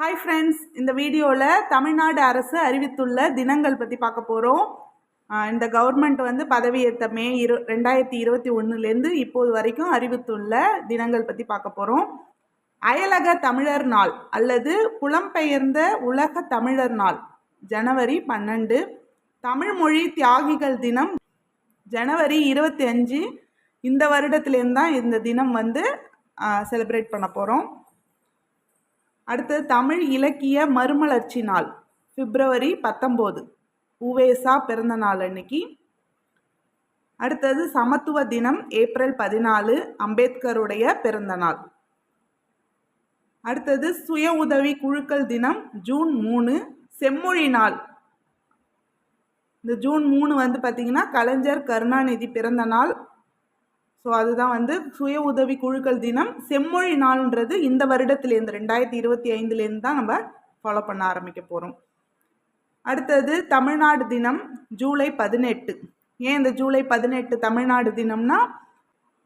Hi friends இந்த வீடியோவில் தமிழ்நாடு அரசு அறிவித்துள்ள தினங்கள் பற்றி பார்க்க போகிறோம் இந்த கவர்மெண்ட் வந்து பதவியேற்ற மே இரு ரெண்டாயிரத்தி இருபத்தி ஒன்றுலேருந்து இப்போது வரைக்கும் அறிவித்துள்ள தினங்கள் பற்றி பார்க்க போகிறோம் அயலக தமிழர் நாள் அல்லது புலம்பெயர்ந்த உலக தமிழர் நாள் ஜனவரி பன்னெண்டு. தமிழ்மொழி தியாகிகள் தினம் ஜனவரி இருபத்தி அஞ்சு. இந்த வருடத்துலேருந்து தான் இந்த தினம் வந்து செலிப்ரேட் பண்ண போகிறோம் அடுத்தது தமிழ் இலக்கிய மறுமலர்ச்சி நாள் பிப்ரவரி பத்தொம்போது. உவேசா பிறந்த நாள் அன்னைக்கு. அடுத்தது சமத்துவ தினம் ஏப்ரல் பதினாலு அம்பேத்கருடைய பிறந்த நாள். அடுத்தது சுய உதவி குழுக்கள் தினம் ஜூன் மூணு செம்மொழி நாள். இந்த ஜூன் மூணு வந்து பார்த்திங்கன்னா கலைஞர் கருணாநிதி பிறந்த நாள். ஸோ அதுதான் வந்து சுய உதவி குழுக்கள் தினம். செம்மொழி நாள்ன்றது இந்த வருடத்துலேருந்து ரெண்டாயிரத்தி இருபத்தி ஐந்துலேருந்து தான் நம்ம ஃபாலோ பண்ண ஆரம்பிக்க போகிறோம் அடுத்தது தமிழ்நாடு தினம் ஜூலை பதினெட்டு. ஏன் இந்த ஜூலை பதினெட்டு தமிழ்நாடு தினம்னா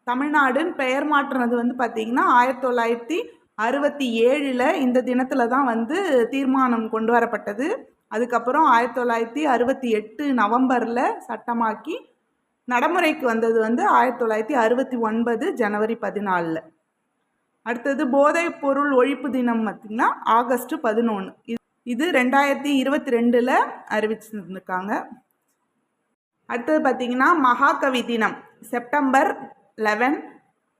தமிழ்நாடுன்னு பெயர் மாற்றினது வந்து பார்த்திங்கன்னா ஆயிரத்தி தொள்ளாயிரத்தி அறுபத்தி ஏழில் இந்த தினத்தில் தான் வந்து தீர்மானம் கொண்டு வரப்பட்டது. அதுக்கப்புறம் ஆயிரத்தி தொள்ளாயிரத்தி அறுபத்தி எட்டு நவம்பரில் சட்டமாக்கி நடைமுறைக்கு வந்தது வந்து ஆயிரத்தி தொள்ளாயிரத்தி அறுபத்தி ஒன்பது ஜனவரி பதினாலில். அடுத்தது போதைப் பொருள் ஒழிப்பு தினம் பார்த்திங்கன்னா ஆகஸ்ட் பதினொன்று இது ரெண்டாயிரத்தி இருபத்தி ரெண்டில் அறிவிச்சிருந்துருக்காங்க. அடுத்தது பார்த்திங்கன்னா மகாகவி தினம் செப்டம்பர் லெவன்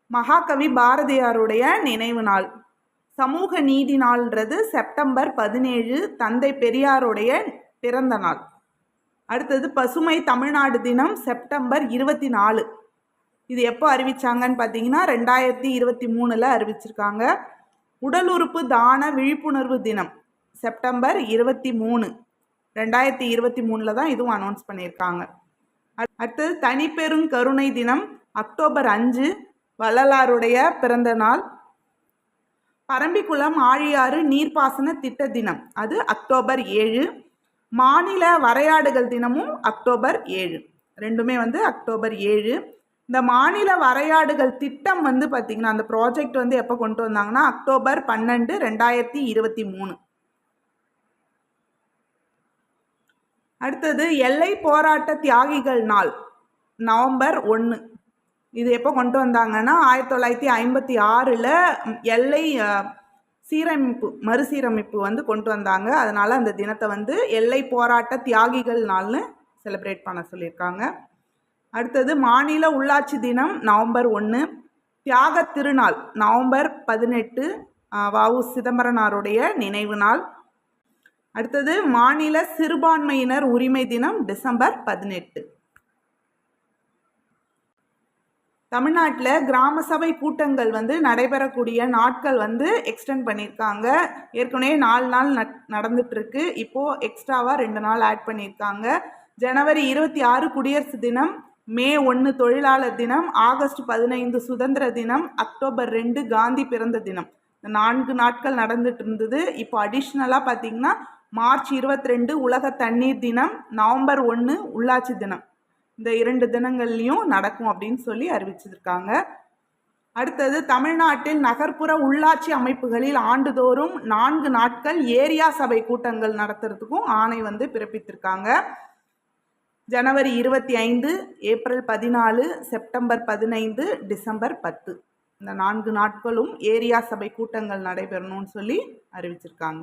மகாகவி பாரதியாருடைய நினைவு நாள். சமூக நீதி நாள்ன்றது செப்டம்பர் பதினேழு தந்தை பெரியாருடைய பிறந்த நாள். அடுத்தது பசுமை தமிழ்நாடு தினம் செப்டம்பர் இருபத்தி நாலு இது எப்போ அறிவிச்சாங்கன்னு பார்த்தீங்கன்னா ரெண்டாயிரத்தி இருபத்தி மூணில் அறிவிச்சிருக்காங்க. உடல் உறுப்பு தான விழிப்புணர்வு தினம் செப்டம்பர் இருபத்தி மூணு. ரெண்டாயிரத்தி இருபத்தி மூணில் தான் இதுவும் அனௌன்ஸ் பண்ணியிருக்காங்க. அடுத்தது தனிப்பெரும் கருணை தினம் அக்டோபர் அஞ்சு வள்ளலாருடைய பிறந்த நாள். பரம்பிக்குளம் ஆழியாறு நீர்ப்பாசன திட்ட தினம் அது அக்டோபர் ஏழு. மாநில வரையாடுகள் தினமும் அக்டோபர் ஏழு. ரெண்டுமே வந்து அக்டோபர் ஏழு. இந்த மாநில வரையாடுகள் திட்டம் வந்து பார்த்திங்கன்னா அந்த ப்ராஜெக்ட் வந்து எப்போ கொண்டு வந்தாங்கன்னா அக்டோபர் பன்னெண்டு ரெண்டாயிரத்தி இருபத்தி மூணு. அடுத்தது எல்லை போராட்ட தியாகிகள் நாள் நவம்பர் ஒன்று இது எப்போ கொண்டு வந்தாங்கன்னா ஆயிரத்தி தொள்ளாயிரத்தி ஐம்பத்தி ஆறில் எல்லை சீரமைப்பு மறுசீரமைப்பு வந்து கொண்டு வந்தாங்க. அதனால் அந்த தினத்தை வந்து எல்லை போராட்ட தியாகிகள் நாள்னு செலிப்ரேட் பண்ண சொல்லியிருக்காங்க. அடுத்தது மாநில உள்ளாட்சி தினம் நவம்பர் ஒன்று தியாக திருநாள் நவம்பர் பதினெட்டு வாவு சிதம்பரனாருடைய நினைவு நாள். அடுத்தது மாநில சிறுபான்மையினர் உரிமை தினம் டிசம்பர் பதினெட்டு. தமிழ்நாட்டில் கிராம சபை கூட்டங்கள் வந்து நடைபெறக்கூடிய நாட்கள் வந்து எக்ஸ்டெண்ட் பண்ணியிருக்காங்க. ஏற்கனவே நாலு நாள் நடந்துட்டுருக்கு. இப்போது எக்ஸ்ட்ராவாக ரெண்டு நாள் ஆட் பண்ணியிருக்காங்க. ஜனவரி இருபத்தி ஆறு குடியரசு தினம் மே ஒன்று தொழிலாளர் தினம் ஆகஸ்ட் பதினைந்து சுதந்திர தினம் அக்டோபர் ரெண்டு காந்தி பிறந்த தினம். இந்த நான்கு நாட்கள் நடந்துட்டு இருந்தது இப்போ அடிஷ்னலாக பார்த்தீங்கன்னா மார்ச் இருபத்தி ரெண்டு உலக தண்ணீர் தினம் நவம்பர் ஒன்று உள்ளாட்சி தினம். இந்த இரண்டு தினங்கள்லையும் நடக்கும் அப்படின்னு சொல்லி அறிவிச்சிருக்காங்க. அடுத்தது தமிழ்நாட்டில் நகர்ப்புற உள்ளாட்சி அமைப்புகளில் ஆண்டுதோறும் நான்கு நாட்கள் ஏரியா சபை கூட்டங்கள் நடத்துறதுக்கும் ஆணை வந்து பிறப்பித்திருக்காங்க. ஜனவரி இருபத்தி ஐந்து ஏப்ரல் பதினாலு செப்டம்பர் பதினைந்து டிசம்பர் பத்து. இந்த நான்கு நாட்களும் ஏரியா சபை கூட்டங்கள் நடைபெறணும்னு சொல்லி அறிவிச்சிருக்காங்க.